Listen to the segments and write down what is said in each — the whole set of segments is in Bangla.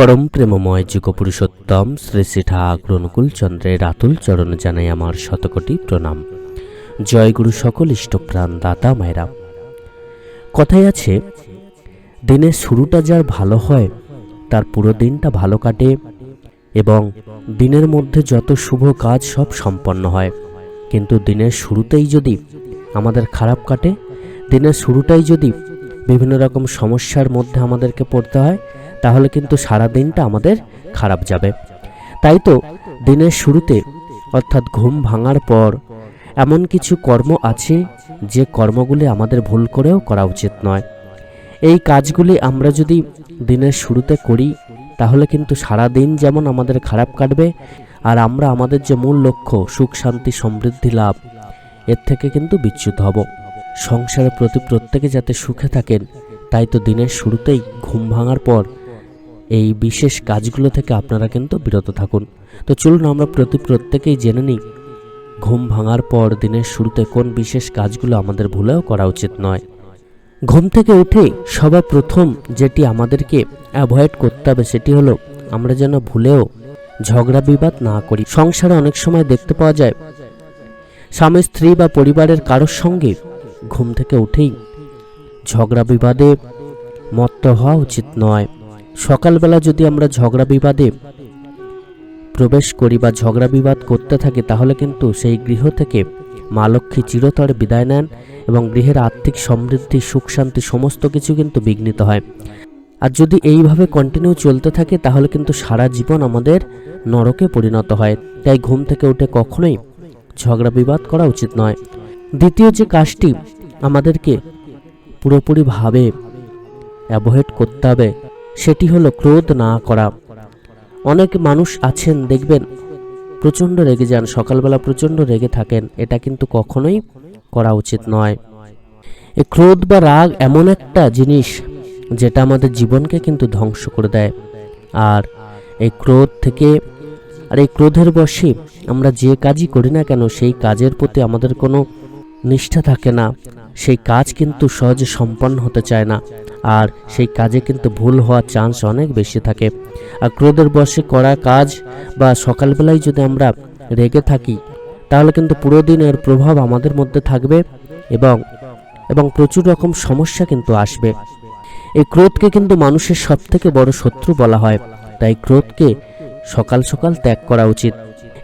পরম প্রেমময় যুগপুরুষোত্তম শ্রী শ্রী ঠাকুর চন্দ্রের আতুল চরণে জানাই আমার শতকোটি প্রণাম। জয় গুরু সকল ইষ্টপ্রাণ দাতা মায়েরা। কথায় আছে দিনের শুরুটা যার ভালো হয়, তার পুরো দিনটা ভালো কাটে এবং দিনের মধ্যে যত শুভ কাজ সব সম্পন্ন হয়। কিন্তু দিনের শুরুতেই যদি আমাদের খারাপ কাটে, দিনের শুরুটাই যদি বিভিন্ন রকম সমস্যার মধ্যে আমাদেরকে পড়তে হয় তাহলে কিন্তু সারা দিনটা আমাদের খারাপ যাবে। তাই তো দিনের শুরুতে, অর্থাৎ ঘুম ভাঙার পর, এমন কিছু কর্ম আছে যে কর্মগুলি আমাদের ভুল করেও করা উচিত নয়। এই কাজগুলি আমরা যদি দিনের শুরুতে করি, তাহলে কিন্তু সারা দিন যেমন আমাদের খারাপ কাটবে, আর আমরা আমাদের যে মূল লক্ষ্য, সুখ, শান্তি, সমৃদ্ধি, লাভ, এর থেকে কিন্তু বিচ্যুত হব। সংসারের প্রতি প্রত্যেকে যাতে সুখে থাকেন, তাই তো দিনের শুরুতেই ঘুম ভাঙার পর এই বিশেষ কাজগুলো থেকে আপনারা কিন্তু বিরত থাকুন। তো চলুন আমরা প্রতি প্রত্যেকেই জেনে নিই, ঘুম ভাঙার পর দিনের শুরুতে কোন বিশেষ কাজগুলো আমাদের ভুলেও করা উচিত নয়। ঘুম থেকে উঠে সবার প্রথম যেটি আমাদেরকে অ্যাভয়েড করতে হবে সেটি হলো, আমরা যেন ভুলেও ঝগড়া বিবাদ না করি। সংসারে অনেক সময় দেখতে পাওয়া যায়, স্বামী, স্ত্রী বা পরিবারের কারোর সঙ্গে ঘুম থেকে উঠেই ঝগড়া বিবাদে মত্ত হওয়া উচিত নয়। সকালবেলা যদি আমরা ঝগড়া বিবাদে প্রবেশ করি বা ঝগড়া বিবাদ করতে থাকি, তাহলে কিন্তু সেই গৃহ থেকে মা লক্ষ্মী চিরতরে বিদায় নেন এবং গৃহের আর্থিক সমৃদ্ধি, সুখ শান্তি সমস্ত কিছু কিন্তু বিঘ্নিত হয়। আর যদি এইভাবে কন্টিনিউ চলতে থাকে, তাহলে কিন্তু সারা জীবন আমাদের নরকে পরিণত হয়। তাই ঘুম থেকে উঠে কখনোই ঝগড়া বিবাদ করা উচিত নয়। দ্বিতীয় যে কাজটি আমাদেরকে পুরোপুরিভাবে অ্যাভয়েড করতে হবে সেটি হলো ক্রোধ না করা। অনেক মানুষ আছেন, দেখবেন, প্রচণ্ড রেগে যান, সকালবেলা প্রচণ্ড রেগে থাকেন, এটা কিন্তু কখনোই করা উচিত নয়। এই ক্রোধ বা রাগ এমন একটা জিনিস যেটা আমাদের জীবনকে কিন্তু ধ্বংস করে দেয়। আর এই ক্রোধ থেকে, আর এই ক্রোধের বশে আমরা যে কাজই করি না কেন, সেই কাজের প্রতি আমাদের কোনো নিষ্ঠা থাকে না। সেই কাজ কিন্তু সহজে সম্পন্ন হতে চায় না, আর সেই কাজে কিন্তু ভুল হওয়ার চান্স অনেক বেশি থাকে। আর ক্রোধের বশে করা কাজ বা সকালবেলায় যদি আমরা রেগে থাকি, তাহলে কিন্তু পুরো দিনের প্রভাব আমাদের মধ্যে থাকবে এবং এবং প্রচুর রকম সমস্যা কিন্তু আসবে। এই ক্রোধকে কিন্তু মানুষের সব থেকে বড় শত্রু বলা হয়। তাই ক্রোধকে সকাল সকাল ত্যাগ করা উচিত।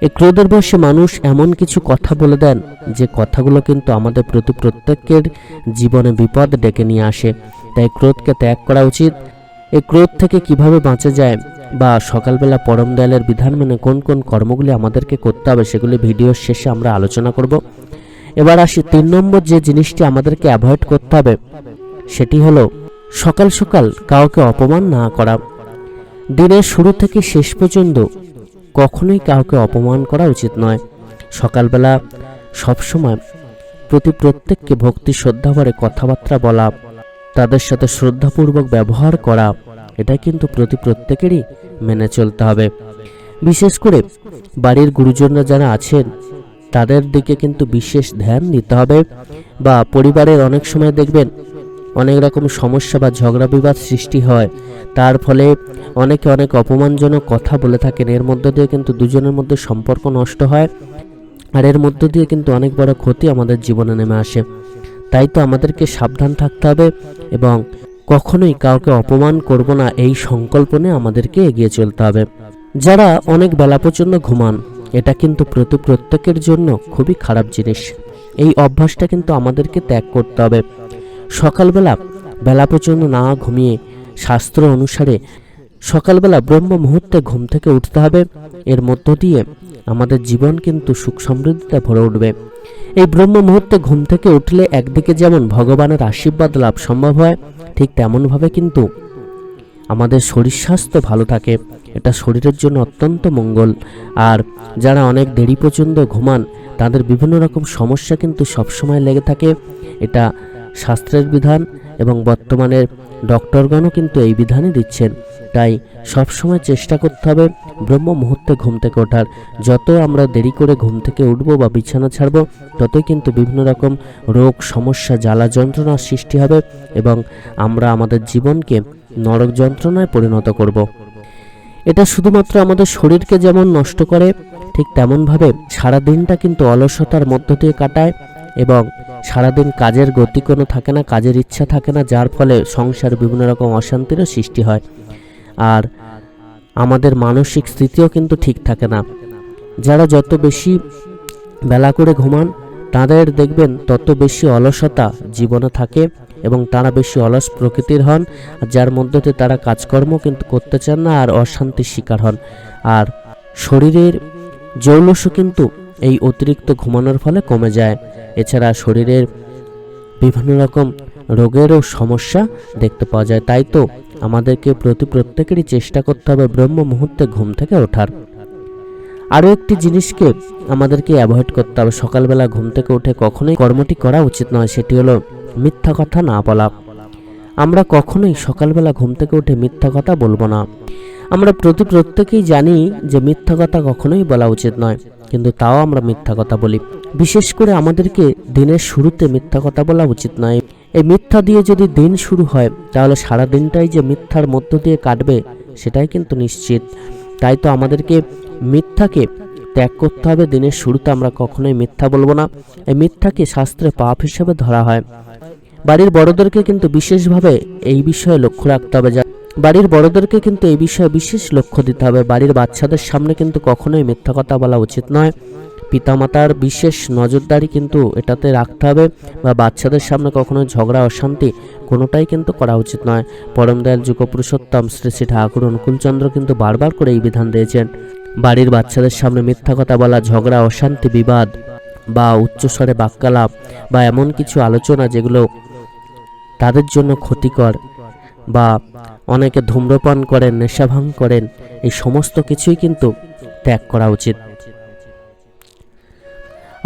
এই ক্রোধের বয়সে মানুষ এমন কিছু কথা বলে দেন, যে কথাগুলো কিন্তু আমাদের প্রতি প্রত্যেকের জীবনে বিপদ ডেকে নিয়ে আসে। তাই ক্রোধকে ত্যাগ করা উচিত। এই ক্রোধ থেকে কীভাবে বাঁচা যায় বা সকালবেলা পরম দয়ালের বিধান মেনে কোন কোন কর্মগুলি আমাদেরকে করতে হবে সেগুলি ভিডিওর শেষে আমরা আলোচনা করব। এবার আসি তিন নম্বর যে জিনিসটি আমাদেরকে অ্যাভয়েড করতে হবে, সেটি হলো সকাল সকাল কাউকে অপমান না করা। দিনের শুরু থেকে শেষ পর্যন্ত কখনোই কাউকে অপমান করা উচিত নয়। সকালবেলা সবসময় প্রতি প্রত্যেককে ভক্তি শ্রদ্ধা ভরে কথাবার্তা বলা, তাদের সাথে শ্রদ্ধাপূর্বক ব্যবহার করা, এটা কিন্তু প্রতি প্রত্যেকেরই মেনে চলতে হবে। বিশেষ করে বাড়ির গুরুজনরা যারা আছেন, তাদের দিকে কিন্তু বিশেষ ধ্যান দিতে হবে বা পরিবারের অনেক সময় দেখবেন অনেক রকম সমস্যা বা ঝগড়া বিবাদ সৃষ্টি হয়। তার ফলে অনেকে অনেক অপমানজনক কথা বলে থাকেন। এর মধ্য দিয়ে কিন্তু দুজনের মধ্যে সম্পর্ক নষ্ট হয় আর এর মধ্য দিয়ে কিন্তু অনেক বড় ক্ষতি আমাদের জীবনে নেমে আসে। তাই তো আমাদেরকে সাবধান থাকতে হবে এবং কখনোই কাউকে অপমান করব না। এই সংকল্প নিয়ে আমাদেরকে এগিয়ে চলতে হবে। যারা অনেক বেলা পর্যন্ত ঘুমান, এটা কিন্তু প্রতি প্রত্যেকের জন্য খুবই খারাপ জিনিস। এই অভ্যাসটা কিন্তু আমাদেরকে ত্যাগ করতে হবে। সকালবেলা বেলা পর্যন্ত না ঘুমিয়ে শাস্ত্র অনুসারে সকালবেলা ব্রহ্ম মুহূর্তে ঘুম থেকে উঠতে হবে। এর মধ্য দিয়ে আমাদের জীবন কিন্তু সুখ সমৃদ্ধিতে ভরে উঠবে। এই ব্রহ্ম মুহূর্তে ঘুম থেকে উঠলে একদিকে যেমন ভগবানের আশীর্বাদ লাভ সম্ভব হয়, ঠিক তেমনভাবে কিন্তু আমাদের শরীর স্বাস্থ্য ভালো থাকে। এটা শরীরের জন্য অত্যন্ত মঙ্গল। আর যারা অনেক দেরি পর্যন্ত ঘুমান, তাদের বিভিন্ন রকম সমস্যা কিন্তু সবসময় লেগে থাকে। এটা শাস্ত্রের বিধান এবং বর্তমানের ডক্টরগণও কিন্তু এই বিধানই দিচ্ছেন। তাই সবসময় চেষ্টা করতে হবে ব্রহ্ম মুহূর্তে ঘুম থেকে ওঠার। যত আমরা দেরি করে ঘুম থেকে উঠবো বা বিছানা ছাড়বো, ততই কিন্তু বিভিন্ন রকম রোগ, সমস্যা, জ্বালা যন্ত্রণার সৃষ্টি হবে এবং আমরা আমাদের জীবনকে নরক যন্ত্রণায় পরিণত করব। এটা শুধুমাত্র আমাদের শরীরকে যেমন নষ্ট করে, ঠিক তেমনভাবে সারা দিনটা কিন্তু অলসতার মধ্য দিয়ে কাটায় এবং সারাদিন কাজের গতি কোনো থাকে না, কাজের ইচ্ছা থাকে না, যার ফলে সংসার বিভিন্ন রকম অশান্তিরও সৃষ্টি হয়। আর আমাদের মানসিক স্থিতিও কিন্তু ঠিক থাকে না। যারা যত বেশি বেলা করে ঘুমান, তাদের দেখবেন তত বেশি অলসতা জীবনে থাকে এবং তারা বেশি অলস প্রকৃতির হন যার মধ্যে তারা কাজকর্ম কিন্তু করতে চান না, আর অশান্তির শিকার হন। আর শরীরের জৌলসও কিন্তু এই অতিরিক্ত ঘুমানোর ফলে কমে যায়। এছাড়া শরীরের বিভিন্ন রকম রোগেরও সমস্যা দেখতে পাওয়া যায়। তাই তো আমাদেরকে প্রতি প্রত্যেকেরই চেষ্টা করতে হবে ব্রহ্ম মুহূর্তে ঘুম থেকে ওঠার। আরও একটি জিনিসকে আমাদেরকে অ্যাভয়েড করতে হবে। সকালবেলা ঘুম থেকে উঠে কখনোই কর্মটি করা উচিত নয়, সেটি হলো মিথ্যা কথা না বলা। আমরা কখনোই সকালবেলা ঘুম থেকে উঠে মিথ্যা কথা বলব না। আমরা প্রতি প্রত্যেকেই জানি যে মিথ্যা কথা কখনোই বলা উচিত নয়, কিন্তু তাও আমরা মিথ্যা কথা বলি। বিশেষ করে আমাদেরকে দিনের শুরুতে মিথ্যা কথা বলা উচিত নয়। এই মিথ্যা দিয়ে যদি দিন শুরু হয়, তাহলে সারা দিনটাই যে মিথ্যার মধ্য দিয়ে কাটবে, সেটাই কিন্তু নিশ্চিত। তাই তো আমাদেরকে মিথ্যাকে ত্যাগ করতে হবে। দিনের শুরুতে আমরা কখনোই মিথ্যা বলব না। এই মিথ্যাকে শাস্ত্রে পাপ হিসেবে ধরা হয়। বাড়ির বড়দেরকে কিন্তু বিশেষভাবে এই বিষয়ে লক্ষ্য রাখতে হবে বাড়ির বড়দেরকে কিন্তু এই বিষয়ে বিশেষ লক্ষ্য দিতে হবে। বাড়ির বাচ্চাদের সামনে কিন্তু কখনোই মিথ্যা কথা বলা উচিত নয়। পিতামাতার বিশেষ নজরদারি কিন্তু এটাতে রাখতে হবে বা বাচ্চাদের সামনে কখনো ঝগড়া, অশান্তি কোনোটাই কিন্তু করা উচিত নয়। পরম দয়াল যুগ পুরুষোত্তম শ্রী শ্রী ঠাকুর অনুকূলচন্দ্র কিন্তু বারবার করে এই বিধান দিয়েছেন। বাড়ির বাচ্চাদের সামনে মিথ্যা কথা বলা, ঝগড়া, অশান্তি, বিবাদ বা উচ্চস্বরে বাক্যালাপ বা এমন কিছু আলোচনা যেগুলো তাদের জন্য ক্ষতিকর বা অনেকে ধূম্রপান করেন নেশাভাং করেন, এই সমস্ত কিছুই কিন্তু ত্যাগ করা উচিত।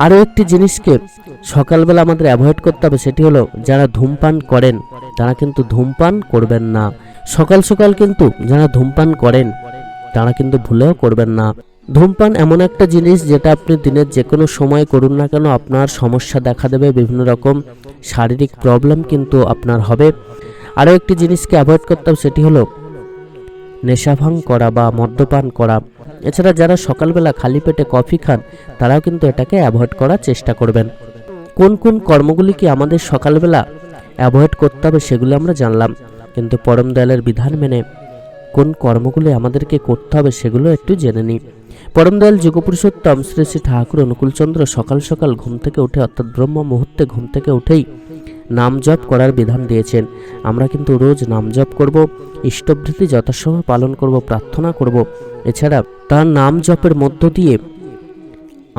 আরও একটি জিনিসকে সকালবেলা আমাদের অ্যাভয়েড করতে হবে, সেটি হলো যারা ধূমপান করেন, তারা কিন্তু ধূমপান করবেন না। সকাল সকাল কিন্তু যারা ধূমপান করেন, তারা কিন্তু ভুলেও করবেন না। ধূমপান এমন একটা জিনিস যেটা আপনি দিনের যে কোনো সময় করুন না কেন, আপনার সমস্যা দেখা দেবে, বিভিন্ন রকম শারীরিক প্রবলেম কিন্তু আপনার হবে। আরও একটি জিনিসকে অ্যাভয়েড করতাম সেটি হলো নেশাভাং করা বা মদ্যপান করা। এছাড়া যারা সকালবেলা খালি পেটে কফি খান, তারাও কিন্তু এটাকে অ্যাভয়েড করার চেষ্টা করবেন। কোন কোন কর্মগুলি কি আমাদের সকালবেলা অ্যাভয়েড করতে হবে সেগুলো আমরা জানলাম। কিন্তু পরম দয়ালের বিধান মেনে কোন কর্মগুলি আমাদেরকে করতে হবে সেগুলো একটু জেনে নিই। পরম দয়াল যুগপুরুষোত্তম শ্রী শ্রী ঠাকুর অনুকূলচন্দ্র সকাল সকাল ঘুম থেকে উঠে, অর্থাৎ ব্রহ্ম মুহূর্তে ঘুম থেকে উঠেই নাম জপ করার বিধান দিয়েছেন। আমরা কিন্তু রোজ নাম জপ করব, ইষ্টভৃতি যথাসময় পালন করব, প্রার্থনা করব। এছাড়া তার নাম জপের মধ্য দিয়ে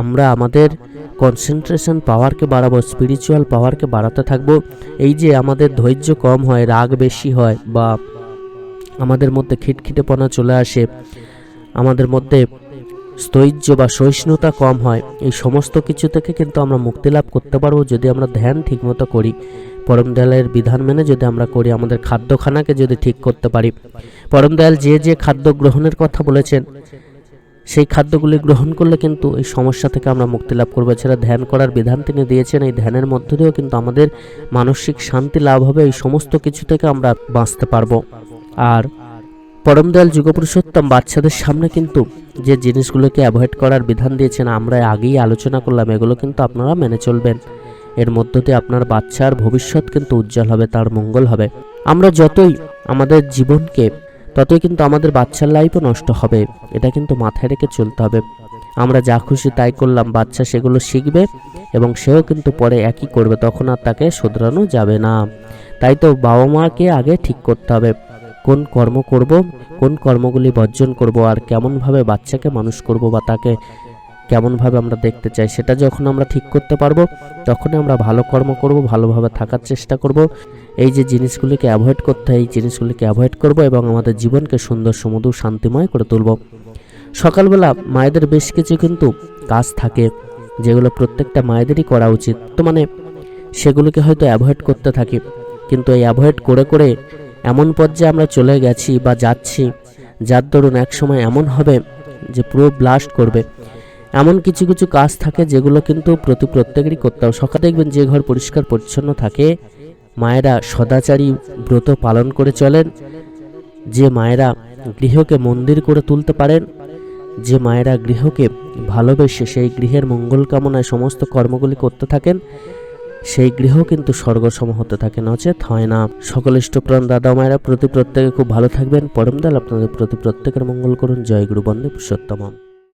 আমরা আমাদের কনসেন্ট্রেশন পাওয়ারকে বাড়াবো স্পিরিচুয়াল পাওয়ারকে বাড়াতে থাকব। এই যে আমাদের ধৈর্য কম হয়, রাগ বেশি হয় বা আমাদের মধ্যে খিটখিটেপনা চলে আসে, আমাদের মধ্যে স্থৈর্য বা সহিষ্ণুতা কম হয়। এই সমস্ত কিছু থেকে কিন্তু আমরা মুক্তি লাভ করতে পারব যদি আমরা ধ্যান ঠিকমতো করি। পরম দয়ালের বিধান মেনে যদি আমরা করি, আমাদের খাদ্যখানাকে যদি ঠিক করতে পারি। পরম দয়াল যে যে খাদ্য গ্রহণের কথা বলেছেন, সেই খাদ্যগুলি গ্রহণ করলে কিন্তু এই সমস্যা থেকে আমরা মুক্তি লাভ করব। এছাড়া ধ্যান করার বিধান তিনি দিয়েছেন, এই ধ্যানের মধ্য দিয়েও কিন্তু আমাদের মানসিক শান্তি লাভ হবে। এই সমস্ত কিছু থেকে আমরা বাঁচতে পারব। আর পরম দয়াল যুগপুরুষোত্তম বাচ্চাদের সামনে কিন্তু যে জিনিসগুলোকে অ্যাভয়েড করার বিধান দিয়েছেন, আমরা আগেই আলোচনা করলাম, এগুলো কিন্তু আপনারা মেনে চলবেন। এর মধ্য দিয়ে আপনার বাচ্চার ভবিষ্যৎ কিন্তু উজ্জ্বল হবে, তার মঙ্গল হবে। আমরা যতই আমাদের জীবনকে, ততই কিন্তু আমাদের বাচ্চার লাইফও নষ্ট হবে, এটা কিন্তু মাথায় রেখে চলতে হবে। আমরা যা খুশি তাই করলাম, বাচ্চা সেগুলো শিখবে এবং সেও কিন্তু পরে একই করবে, তখন আর তাকে শুধরানো যাবে না। তাই তো বাবা মাকে আগে ঠিক করতে হবে। কোন কর্ম করব, কোন কর্মগুলি বর্জন করব আর কেমনভাবে বাচ্চাকে মানুষ করব বা তাকে কেমনভাবে আমরা দেখতে চাই সেটা যখন আমরা ঠিক করতে পারব, তখনই আমরা ভালো কর্ম করব, ভালোভাবে থাকার চেষ্টা করব। এই যে জিনিসগুলিকে অ্যাভয়েড করতে হয়, এই জিনিসগুলিকে অ্যাভয়েড করব এবং আমাদের জীবনকে সুন্দর, সুমধুর, শান্তিময় করে তুলব। সকালবেলা মায়েদের বেশ কিছু কিন্তু কাজ থাকে, যেগুলো প্রত্যেকটা মায়েদেরই করা উচিত। তো মানে সেগুলোকে হয়তো অ্যাভয়েড করতে থাকি, কিন্তু এই অ্যাভয়েড করে করে এমন পর্যায়ে আমরা চলে গেছি বা যাচ্ছি, যার দরুন এক সময় এমন হবে যে পুরো ব্লাস্ট করবে। এমন কিছু কিছু কাজ থাকে যেগুলো কিন্তু প্রতি প্রত্যেকেরই করতে হবে। সকালে দেখবেন যে ঘর পরিষ্কার পরিচ্ছন্ন থাকে, মায়েরা সদাচারী ব্রত পালন করে চলেন। যে মায়েরা গৃহকে মন্দির করে তুলতে পারেন, যে মায়েরা গৃহকে ভালোবেসে সেই গৃহের মঙ্গল কামনায় সমস্ত কর্মগুলি করতে থাকেন সেই গৃহ কিন্তু স্বর্গসম হতে থাকে, নচেত হয় না। সকল ইষ্টপ্রাণ দাদা মায়েরা প্রতি প্রত্যেকে খুব ভালো থাকবেন। পরমদাল আপনাদের প্রতি প্রত্যেকের মঙ্গল করুন। জয় গুরু বন্দে পুরুষোত্তম।